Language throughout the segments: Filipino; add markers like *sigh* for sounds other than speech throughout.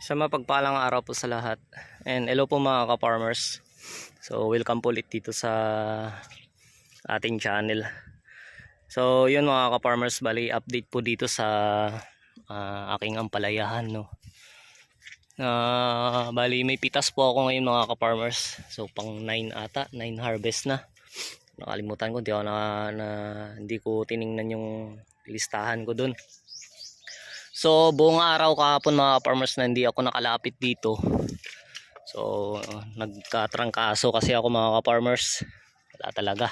Sa mapagpalang araw po sa lahat. And hello po mga ka-farmers. So welcome po ulit dito sa ating channel. So yun mga ka-farmers, bali update po dito sa ah, aking ampalayahan no. Ah, bali may pitas po ako ngayon mga ka-farmers. So pang 9 ata, 9 harvest na. Nakalimutan ko, hindi ako na, na hindi ko tiningnan yung listahan ko dun. So, buong araw kahapon mga farmers na hindi ako nakalapit dito. So, uh, nagkatrangkaso kasi ako mga farmers. Wala talaga.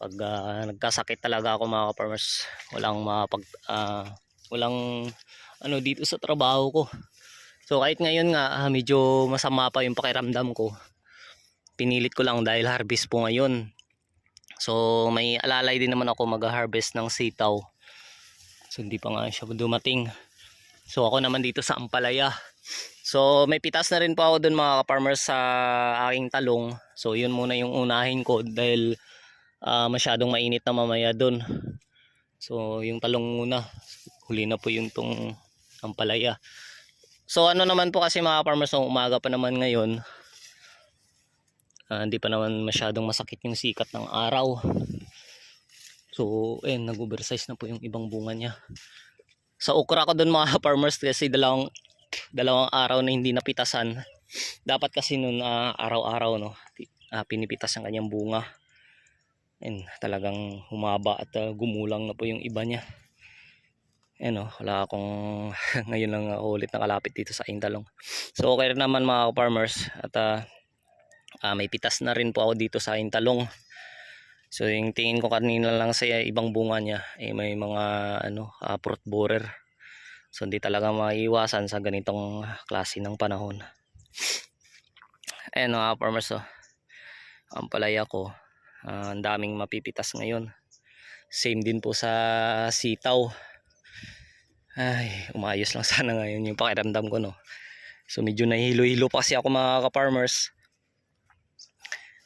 Pag ah, nagkasakit talaga ako mga farmers, walang mapag ah, walang ano dito sa trabaho ko. So, kahit ngayon nga ah, medyo masama pa yung pakiramdam ko. Pinilit ko lang dahil harvest po ngayon. So, may alalay din naman ako mag-harvest ng sitaw. So hindi pa nga siya dumating. So ako naman dito sa Ampalaya. So may pitas na rin po ako dun mga farmers sa aking talong. So yun muna yung unahin ko dahil ah, masyadong mainit na mamaya dun. So yung talong muna. Huli na po yung tong Ampalaya. So ano naman po kasi mga farmers ng umaga pa naman ngayon. ah, hindi pa naman masyadong masakit yung sikat ng araw. So, eh, nag-oversize na po yung ibang bunga niya. Sa okra ko doon mga *laughs* farmers kasi dalawang dalawang araw na hindi napitasan. Dapat kasi noon araw-araw no, ah, pinipitas ang kanyang bunga. And talagang humaba at ah, gumulang na po yung iba niya. Eh no, wala akong *laughs* ngayon lang ako ulit nakalapit dito sa Indalong. So okay naman mga farmers at ah, ah, may pitas na rin po ako dito sa Intalong. So yung tingin ko kanina lang sa ibang bunga niya eh may mga ano uh, fruit borer. So hindi talaga maiiwasan sa ganitong klase ng panahon. Ayan mga farmers oh. Ang palaya ko. ah, ang daming mapipitas ngayon. Same din po sa sitaw. Ay, umayos lang *laughs* sana ngayon yung pakiramdam ko no. So medyo nahihilo-hilo pa kasi ako mga ka-farmers.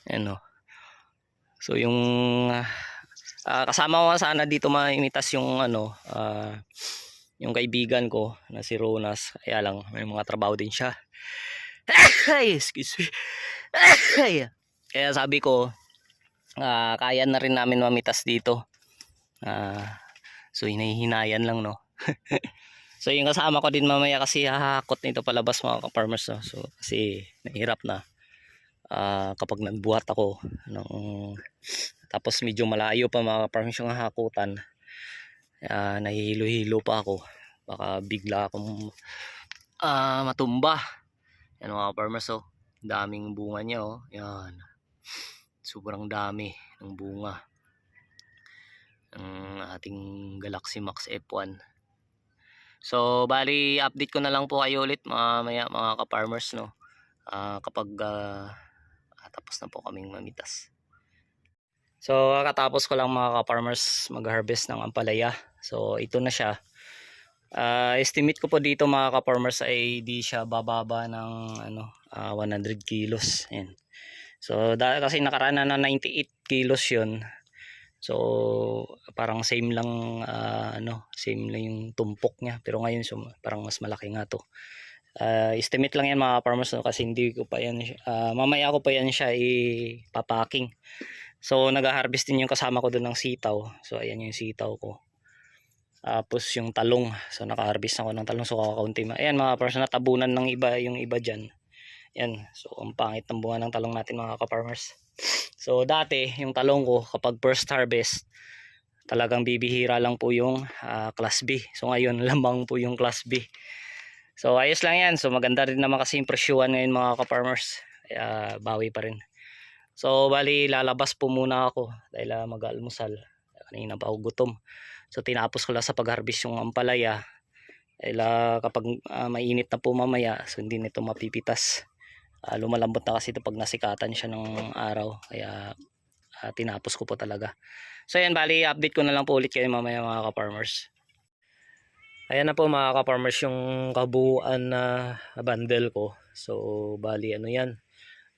Ayan oh. So yung ah, kasama ko sana dito maimitas yung ano ah, yung kaibigan ko na si Ronas. Kaya lang may mga trabaho din siya. Ay, *coughs* excuse me. Ay. *coughs* Kaya sabi ko ah, kaya na rin namin mamitas dito. Ah, so hinahinayan lang no. *laughs* so yung kasama ko din mamaya kasi hahakot nito palabas mga ka-farmers no? So kasi nahirap na. Ah, kapag nagbuhat ako ng tapos medyo malayo pa mga farmers yung hakutan uh, nahihilo-hilo pa ako. Baka bigla akong ah, matumba. Yan mga farmers oh. Daming bunga niya oh. Yan. Sobrang dami ng bunga. Ng ating Galaxy Max F1 so bali update ko na lang po kayo ulit mamaya mga ka-farmers no? Ah, kapag ah, ah, tapos na po kaming mamitas So, kakatapos ko lang mga ka-farmers mag-harvest ng ampalaya. So, ito na siya. Ah, estimate ko po dito mga ka-farmers ay di siya bababa ng ano, ah, 100 kilos. Ayan. So, dahil kasi nakaraan na 98 kilos yun. So, parang same lang, ah, ano, same lang yung tumpok niya. Pero ngayon, so, parang mas malaki nga to. Ah, estimate lang yan mga farmers no, kasi hindi ko pa yan, ah, mamaya ko pa yan siya ipapaking. So nag-harvest din yung kasama ko doon ng sitaw. So ayan yung sitaw ko. Tapos yung talong. So naka-harvest ako ng talong so kakaunti. ma- Ayan mga farmers natabunan ng iba yung iba diyan. Ayan. So ang pangit ng bunga ng talong natin mga ka-farmers. So dati yung talong ko kapag first harvest talagang bibihira lang po yung ah, class B. So ngayon *laughs* lamang po yung class B. So ayos lang yan. So maganda rin naman kasi yung ngayon mga ka-farmers. Kaya bawi pa rin. So bali lalabas po muna ako dahil uh, mag-almusal. Kanina pa ako gutom. So tinapos ko lang sa pag-harvest yung ampalaya. Dahil ah, kapag ah, mainit na po mamaya, so hindi nito mapipitas. Ah, lumalambot na kasi ito pag nasikatan siya ng araw. Kaya ah, tinapos ko po talaga. So yan bali update ko na lang po ulit kayo mamaya mga ka-farmers. Ayan na po mga ka-farmers yung kabuuan na bundle ko. So bali ano yan.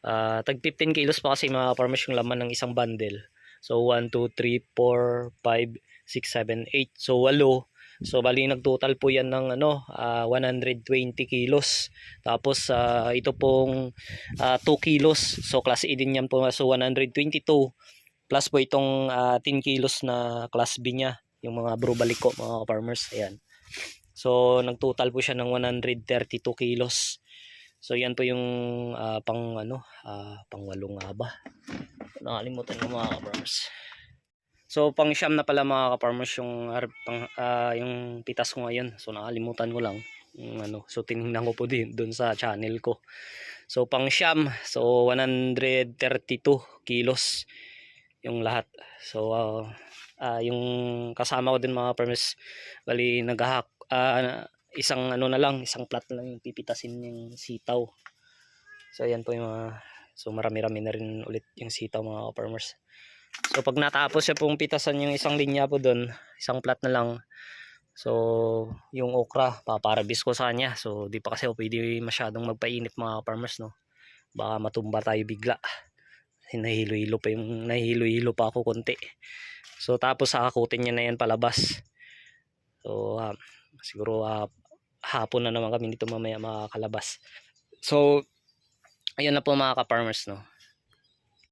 Ah, tag 15 kilos pa kasi mga farmers yung laman ng isang bundle. So 1, 2, 3, 4, 5, 6, 7, 8. So 8. So bali nagtotal po yan ng ano ah, 120 kilos. Tapos ah, ito pong ah, 2 kilos. So class A din yan po. So 122 plus po itong ah, 10 kilos na class B niya. Yung mga brubaliko mga farmers. Ayan. So nagtotal po siya ng 132 kilos. So yan po yung ah, pang ano, ah, pang walong nga ba. Nakalimutan ko mga farmers. So pang siyam na pala mga ka-farmers yung pang, ah, yung pitas ko ngayon. So nakalimutan ko lang yung ano. So tiningnan ko po din doon sa channel ko. So pang siyam, so 132 kilos yung lahat. So ah, ah, yung kasama ko din mga farmers bali naghahak ah, isang ano na lang, isang plat na lang yung pipitasin yung sitaw. So ayan po yung mga so marami-rami na rin ulit yung sitaw mga farmers. So pag natapos siya pong pitasan yung isang linya po doon, isang plat na lang. So yung okra, paparabis ko sa kanya. So di pa kasi ako pwede masyadong magpainit mga farmers no. Baka matumba tayo bigla. Kasi nahihilo-hilo pa yung nahihilo-hilo pa ako konti. So tapos sakakutin niya na yan palabas. So ah, siguro ah, hapon na naman kami dito mamaya makakalabas. So ayun na po mga ka-farmers no.